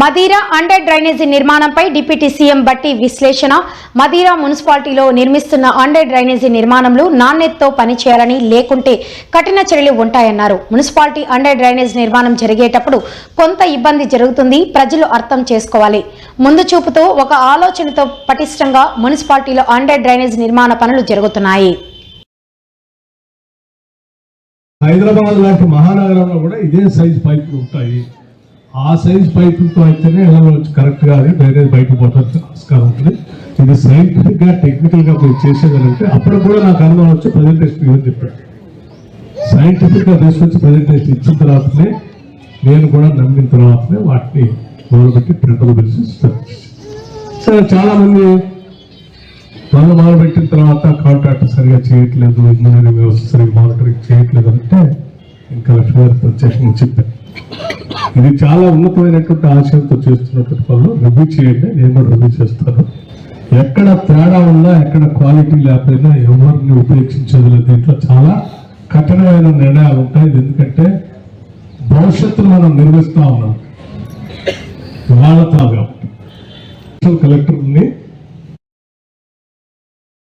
Madira under drainage నిర్మాణంపై deputy CM Bhatti విశ్లేషణ. మదీరా మున్సిపాలిటీలో నిర్మిస్తున్న అండర్ డ్రైనేజీ నిర్మాణంలో నాణ్యతతో పనిచేయాలని లేకుంటే కఠిన చర్యలు ఉంటాయన్నారు. మున్సిపాలిటీ అండర్ డ్రైనేజ్ నిర్మాణం జరిగేటప్పుడు కొంత ఇబ్బంది జరుగుతుంది ప్రజలు అర్థం చేసుకోవాలి. ముందు చూపుతో ఒక ఆలోచనతో పటిష్టంగా మున్సిపాలిటీలో అండర్ డ్రైనేజ్ నిర్మాణ పనులు జరుగుతున్నాయి. హైదరాబాద్ లాంటి మహానగరంలో కూడా ఇదే సైజ్ పైపులు ఉంటాయి. ఆ సైజ్ పైపులతో అయితేనే ఎలా కరెక్ట్గా అది డ్రైనేజ్ బయటకు పోవడానికి ఆస్కారం ఉంటుంది. ఇది సైంటిఫిక్గా టెక్నికల్గా మీరు చేసేదానంటే అప్పుడు కూడా నాకు అనుభవం వచ్చి ప్రజెంటేషన్ ఇవ్వని చెప్పాడు సైంటిఫిక్గా తీసుకొచ్చి ప్రజెంటేషన్ ఇచ్చిన తర్వాతనే నేను కూడా నమ్మిన తర్వాతనే వాటిని మొదలుపెట్టి ప్రింటర్ పిలిచి start సరే చాలామంది మొదలుపెట్టిన తర్వాత కాంట్రాక్ట్ సరిగా చేయట్లేదు ఇంజనీరింగ్ వ్యవస్థ సరిగా మానిటరింగ్ చేయట్లేదు అంటే ఇంకా లక్ష్మీ గారు ప్రత్యక్షంగా చెప్పాను. ఇది చాలా ఉన్నతమైనటువంటి ఆశయంతో చేస్తున్నటువంటి పనులు. రివ్యూ చేయండి. నేను కూడా రివ్యూ చేస్తాను. ఎక్కడ తేడా ఉన్నా ఎక్కడ క్వాలిటీ లేకపోయినా ఎవరిని ఉపేక్షించదు లేదు. దీంట్లో చాలా కఠినమైన నిర్ణయాలు ఉంటాయి. ఎందుకంటే భవిష్యత్తును మనం నిర్మిస్తూ ఉన్నాం. ఇవాళ కాబట్టి కలెక్టర్ని